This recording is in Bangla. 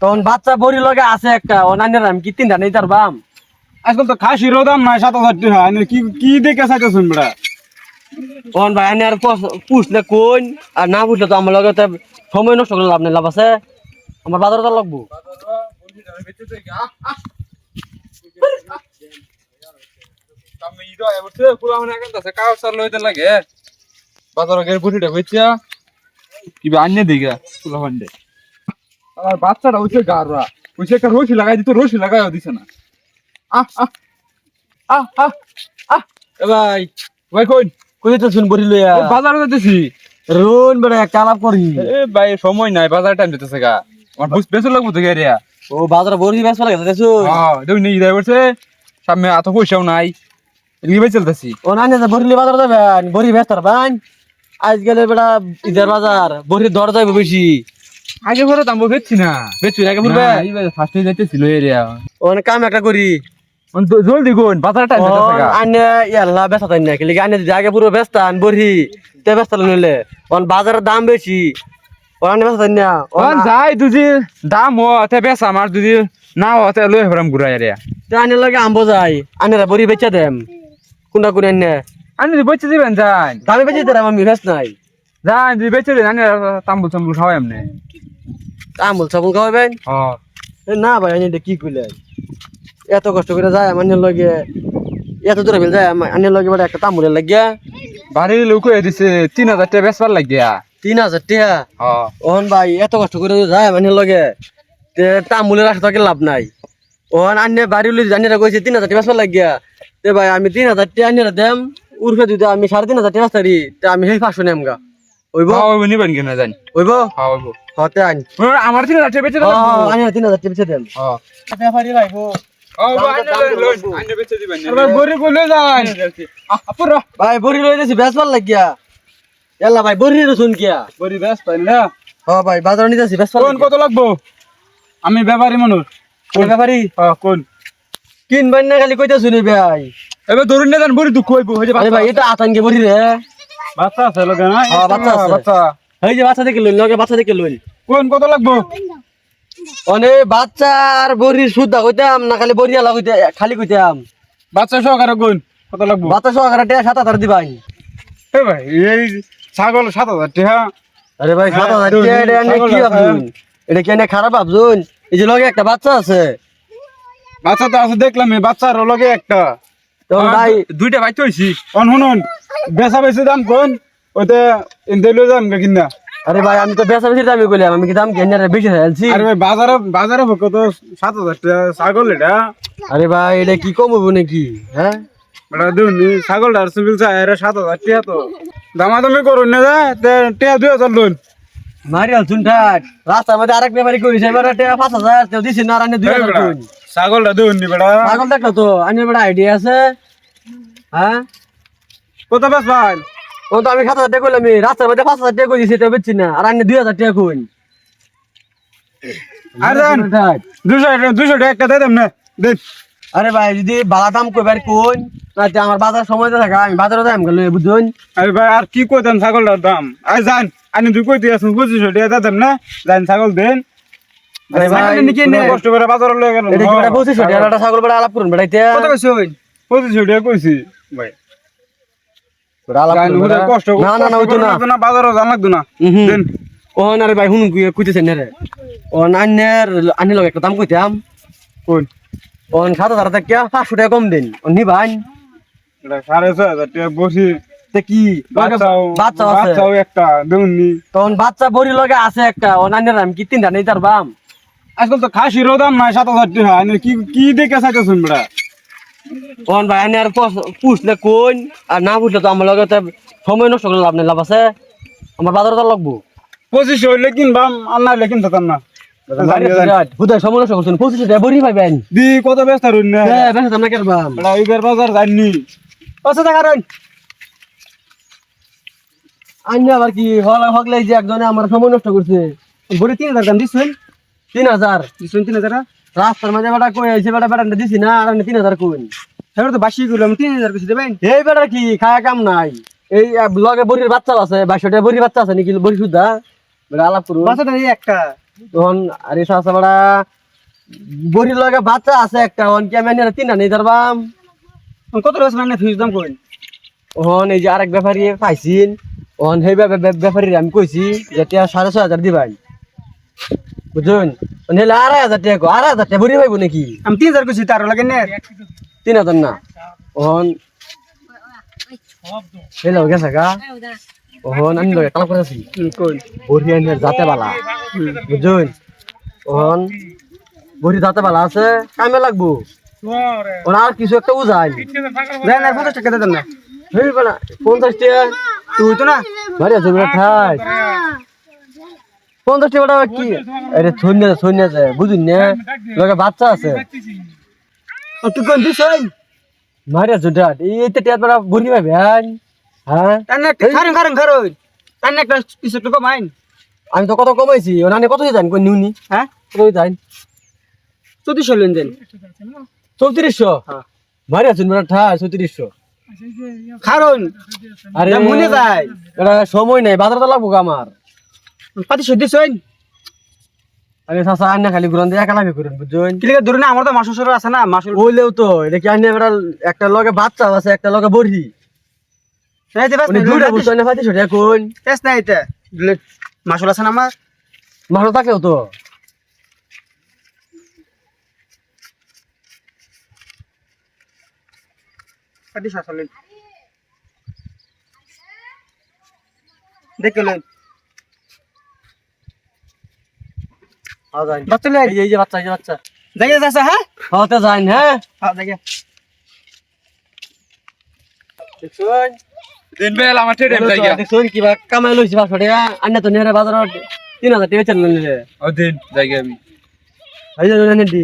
তখন বাচ্চা বড়ি লগে আছে একটা অনান্যের আমি কি তিনটা নেই তার বাম? আজকাল তো খাসিরও দাম নাই সাত হাজার টাকা কি কি দেখে চাইতেছেন বেড়া? তখন ভাই আনে আর পুষলে কোন আর না পুষলে তো আমার লগে সময় নষ্ট করে লাভ নেই লাভ আছে? আমার বাজারে তো লাগবো। কিবা আনিয়ে দিগা ফুলা ফান্ডে আর বাচ্চাটা হচ্ছে গাররা। হচ্ছে একটা রশি লাগাই দিত রশি লাগাইও দিছে না। আহ আহ আহ আহ আহ। ভাই ভাই কই কই তো শুন বড়ি লইয়া? বাজারে রোন বেড়া একটা আলাপ করি। এ ভাই সময় নাই বাজার টাইম গা। আমার বুঝ লাগবো তো গেরিয়া ও বাজারে বড়ি বেশ লাগে দেখছ হ্যাঁ নিয়ে যাই বলছে। সামনে এত পয়সাও নাই। ভাই চলতেছি। ও না না বড়ি বাজার যাবে বড়ি বেশ তার বান। আজ গেলে বেড়া ঈদের বাজার বড়ি দর যাবে বেশি। আগে ঘরে দাম বেচছি না। বেচু নাকি পুরবে ফার্স্টে যাইতেছিল এরিয়া ও কাম একটা করি। জলদি কোন বাজার টাইম আনে ইয়াল্লা বেচা তাই না কিন্তু আনে আগে পুরো বেচতান বড়ি তে বেচতাল নইলে। অন বাজারের দাম বেশি। ও আনে বেচা তাই না অন। যাই দুজি দাম হ তে বেশ আমার যদি না হ তে লই হরাম ঘুরা এরিয়া তে আনে লাগে আম্ব যাই আনেরা বড়ি বেচা দেম। কোনটা কোন আনে? যদি বেচে দিবেন যাই। দামে বেচে দিলাম আমি বেচ নাই। যাই বেচে দিন আমি তাম্বুল তাম্বুল খাওয়াই এমনি আমল সাবুল খাওয়াবেন এ না ভাই আমি এটা কি কইলে এত কষ্ট করে যায় আমার লগে এত দূরে ফেল যায় আনের লগে বেটা একটা তামুলের লাগিয়া। বাড়ির লোক হয়ে দিছে তিন হাজার টাকা বেচবার লাগিয়া। তিন হাজার টাকা? ওহন ভাই এত কষ্ট করে যায় মানে লগে তে তামুলের রাখতে থাকলে লাভ নাই। ওহন আন্নে বাড়ি উলি জানিরা কইছে তিন হাজার টাকা লাগিয়া তে ভাই আমি তিন হাজার টাকা আনিরা দেম উর্ফে যদি আমি সাড়ে তিন হাজার টাকা তারি তে আমি সেই পাঁচশো নেম ওইব? কিনা জানি। ওইব? খাওয়াবো হতে আন। আমার তিন হাজার বেচে হ আনিরা তিন হাজার টাকা দেম ও ব্যাপারি ভাইবো ভাই বড়ি লই দিছি বেচবার লাগিয়া। এলা ভাই বড়ি রসুন কিয়া গরিব বেশ পাইল না? হ ভাই বাজার নিতেছি বেচবার কোন কত লাগবো? আমি ব্যাপারী মানুষ। কোন? ব্যাপারি? হ্যাঁ, কোন? কিনবেন না খালি কইতা শুনি ভাই। এবার ধরুন না জান বড়ি দুঃখ হইব হইছে আরে ভাই এটা আতঙ্কে বড়ি রে। বাচ্চা আছে লগে না হ্যাঁ, বাচ্চা আছে। বাচ্চা। এই যে বাচ্চা দেখে লইন লগে বাচ্চা দেখে লইন কোন কত লাগবো? অনে বাচ্চা আর বড়ির সুদ্ধা কইতাম না খালি বড়ি আলা কইতে খালি কইতাম বাচ্চা সহকারে কোন? কত লাগবো? বাচ্চা সহকারে টিয়া সাত হাজার দিবাই। এ ভাই এই ছাগল সাত হাজার টাকা আরে ভাই সাত হাজার হ্যাঁ, টিয়া এটা এনে কি ভাবছুন এটা কি খারাপ ভাবছুন এই যে লগে একটা বাচ্চা আছে। বাচ্চা তো আছে দেখলাম এই বাচ্চার লগে একটা। তো ভাই দু- দুইটা বাইতে হইছি। অন শুনুন। বেচা বেশি দাম কোন ওতে যাম গা কিনা। আরে ভাই আমি তো বেচা বেশি দামি কইলাম আমি কি দাম কেন বেশি হেলছি আরে ভাই বাজারে বাজারে কত? সাত হাজার টাকা ছাগল এটা। আরে ভাই এটা কি কম হব নাকি? হ্যাঁ? বেটা দেখুন ছাগলটা সিভিল চাই এর সাত হাজার টাকা তো। দামাদামি করুন না যা টাকা দুই হাজার লোন মারি আলছুন ঠাট রাস্তার মধ্যে আরেক ব্যাপারি কইছে এবার টিয়া পাঁচ হাজার তেও দিছি না আর আনে দুই হাজার ছাগলটা দেখুন নি বেটা। পাগল দেখল তো আনের বেটা আইডিয়া আছে। হ্যাঁ? কত বেশ ভাই? ও তো আমি সাত হাজার টাকা কইলাম রাস্তার মধ্যে পাঁচ হাজার টাকা কই বেচছি না। আর আনে দুই হাজার টাকা কইন। আর দেন দুশো দুশো টাকা একটা দিয়ে না দেন। আরে ভাই যদি বালা দাম কইবার কোন না আমার বাজার সময় তো থাকা আমি বাজারে গেল বুঝুন আরে ভাই আর কি কইতেন ছাগলটার দাম? আর যান আমি দুই কই দিয়ে আসুন পঁচিশশো টাকা দেন না যান ছাগল দেন। আরে ভাই, নিয়ে কিনে কষ্ট করে বাজারে লয়ে গেল এটা কি বেটা বলছিস এটা ছাগল বেটা আলাপ করুন বেটা এটা কত কইছ টাকা কইছি। ভাই বেটা আলাপ যান, করুন ওদের বেটা। কষ্ট না না না কষ্ট ওইতো না। বাজারও জান লাগতো না। ও না রে ভাই হুন কইতেছেন রে। ও আন্নের আন্নের লগে একটা দাম কইতাম কোন ও সাত হাজার টাকা পাঁচশো টাকা কম দিন। ও সাড়ে ছয় হাজার টাকা বসি। কি? বাচ্চা আছে? বাচ্চাও একটা তখন বাচ্চা বড়ি লগে আছে একটা। ও আমি কি তিনটা নেই তার বাম। আজকাল তো খাসিরও দাম নাই সাত হাজার টাকা। কি কি দেখে চাইতেছেন বেটা তখন ভাই আর পুষলে কোন আর না পুষলে তো আমার লগে সময় নষ্ট করে লাভ নেই লাভ আছে? আমার বাজারে তো লাগবো। পঁচিশশো হইলে কিনবাম আর না হইলে কিনতাম না। কত ব্যস্ত হ্যাঁ কেন বাজার পাঁচশো আবার কি যে একজনে আমার সময় নষ্ট করছে। তিন হাজার দাম দিচ্ছেন তিন হাজার। দিচ্ছেন তিন হাজার রাস্তার মাঝে বেটা কই আইছে? বেটা বেটা দিছি না আর আমি তিন হাজার কই? এবার তো বাসি করলাম তিন হাজার কিছু দেবেন? এই বেটার কি খায়া কাম নাই। এই লগে বড়ির বাচ্চা আছে বাইশটা বড়ির বাচ্চা আছে নাকি? বড়ি সুদ্ধা? বেটা আলাপ করুন। বাচ্চাটা এই একটা। তখন আর এই সাসা বড়া বড়ির লগে বাচ্চা আছে একটা অন কি আমি তিনটা নেই ধরবাম? কত রয়েছে না ফিউজ দাম কই ওহন এই যে আরেক ব্যাপারী পাইছিন। ওহন সেই ব্যাপারী আমি কইছি যে সাড়ে ছয় হাজার দিবাই। বুঝুন? নিলে আড়াই হাজার টাকা কো, আড়াই হাজার টাকা ভরি পাইব নাকি? আমি তিন হাজার কইছি তার লাগে নে। তিন হাজার না? ওহন হেলো গেছে গা। ওহন আমি লগে কাল করেছি যাতে বালা। বুঝুন? ওহন বড়ি যাতে বালা আছে কামে লাগবো। ওন আর কিছু একটা উজাই দেন না পঞ্চাশ টাকা দেন না। হেই বালা পঞ্চাশ টাকা। তুই তো না? ঠাই পঞ্চাশ টাকা কি? আরে শূন্য শূন্য আছে বুঝুন না। লগে বাচ্চা আছে। তুই কোন মারিয়া জুটা এই তো বড় বুড়ি ভাই ভাই হ্যাঁ? তার না খারুন খারুন খারুন। তার একটা কিছু একটু কমাইন। আমি তো কত কমাইছি ওনানে কত জান কোন নিউনি? হ্যাঁ? কত জান চৌত্রিশশো লেন দেন। চৌত্রিশশো? হ্যাঁ। মারিয়া জুন বড় ঠাই চৌত্রিশশো। খারুন। আরে মনে যায়। সময় নাই বাজার তো লাগবো গো আরে চাচা আন্না খালি ঘুরান দিয়ে একা লাগে ঘুরেন বুঝছেন কিলিকে ধরে না আমার তো মাসুর সর আছে না মাসুর বললেও তো এটা কি আন্না একটা একটা লগে বাচ্চা আছে একটা লগে বড়ি? বাস দুইটা না নাই মাসুর আছে না আমার? তো। দেখলেন হ্যাঁ যাই বাচ্চা লে এই যে- এই যে বাচ্চা এই যে বাচ্চা দেখে যাচ্ছে হ্যাঁ হ্যাঁ তো যাই হ্যাঁ হ্যাঁ দেখে দেখছুন দিন বেল আমার ঠেড়ে জায়গা দেখছুন কিবা কামাই লইছি পাঁচশো টাকা আন্না তো নেহারে বাজার তিন হাজার টাকা চাল নিলে ও দিন জায়গা আমি এই যে নেন দি